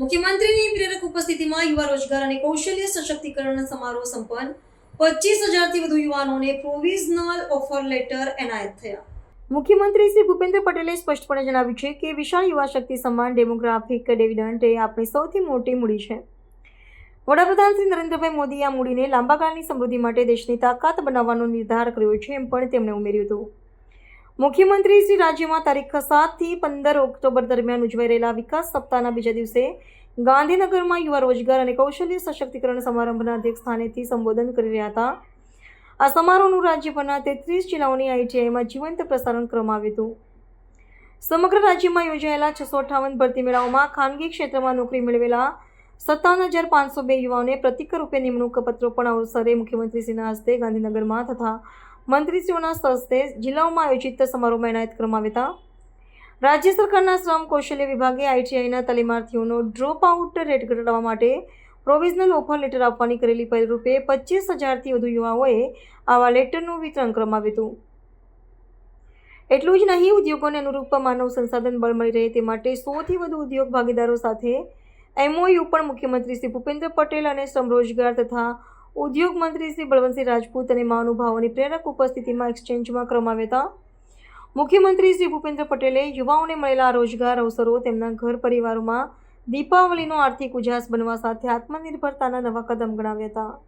મુખ્યમંત્રીની પ્રેરક ઉપસ્થિતિમાં યુવા રોજગાર અને કૌશલ્ય સશક્તિકરણ સમારોહ સંપન્ન. પચીસ હજારથી વધુ યુવાનોને પ્રોવિઝનલ ઓફર લેટર એનાયત થયા. મુખ્યમંત્રી શ્રી ભૂપેન્દ્ર પટેલે સ્પષ્ટપણે જણાવ્યું છે કે વિશાળ યુવા શક્તિ સમાન ડેમોગ્રાફિક ડિવિડન્ડ એ આપણી સૌથી મોટી મૂડી છે. વડાપ્રધાન શ્રી નરેન્દ્રભાઈ મોદીએ આ મૂડીને લાંબા ગાળની સમૃદ્ધિ માટે દેશની તાકાત બનાવવાનો નિર્ધાર કર્યો છે એમ પણ તેમણે ઉમેર્યું હતું. મુખ્યમંત્રી શ્રી રાજ્યમાં તારીખ સાતથી પંદર ઓક્ટોબર દરમિયાન ઉજવાઈ રહેલા વિકાસ સપ્તાહના બીજા દિવસે ગાંધીનગરમાં યુવા રોજગાર અને કૌશલ્ય સશક્તિકરણ સમારંભના અધ્યક્ષ સ્થાનેથી સંબોધન કરી રહ્યા હતા. આ સમારોહનું રાજ્યભરના તેત્રીસ જિલ્લાઓની આઈટીઆઈમાં જીવંત પ્રસારણ કરવામાં આવ્યું હતું. સમગ્ર રાજ્યમાં યોજાયેલા છસો અઠ્ઠાવન ભરતી મેળાઓમાં ખાનગી ક્ષેત્રમાં નોકરી મેળવેલા સત્તાવન હજાર પાંચસો બે યુવાઓને પ્રતિક રૂપે નિમણૂક પત્રો પણ અવસરે મુખ્યમંત્રીશ્રીના હસ્તે ગાંધીનગરમાં તથા મંત્રીશ્રીઓના હસ્તે જિલ્લાઓમાં આયોજિત સમારોહમાં એનાયત કરવામાં આવ્યા હતા. રાજ્ય સરકારના શ્રમ કૌશલ્ય વિભાગે આઈટીઆઈના તાલીમાર્થીઓનો ડ્રોપ આઉટ રેટ ઘટાડવા માટે પ્રોવિઝનલ ઓફર લેટર આપવાની કરેલી પહેલ રૂપે પચીસ હજારથી વધુ યુવાઓએ આવા લેટરનું વિતરણ કરવામાં આવ્યું હતું. એટલું જ નહીં, ઉદ્યોગોને અનુરૂપ માનવ સંસાધન બળ મળી રહે તે માટે સોથી વધુ ઉદ્યોગ ભાગીદારો સાથે એમઓયુ પણ મુખ્યમંત્રી શ્રી ભૂપેન્દ્ર પટેલ અને શ્રમ રોજગાર તથા ઉદ્યોગ મંત્રી શ્રી બળવંતસિંહ રાજપૂત અને મહાનુભાવોની પ્રેરક ઉપસ્થિતિમાં એક્સચેન્જમાં કરવામાં હતા. મુખ્યમંત્રી શ્રી ભૂપેન્દ્ર પટેલે યુવાઓને મળેલા રોજગાર અવસરો તેમના ઘર પરિવારોમાં દીપાવલીનો આર્થિક ઉજાસ બનવા સાથે આત્મનિર્ભરતાના નવા કદમ ગણાવ્યા હતા.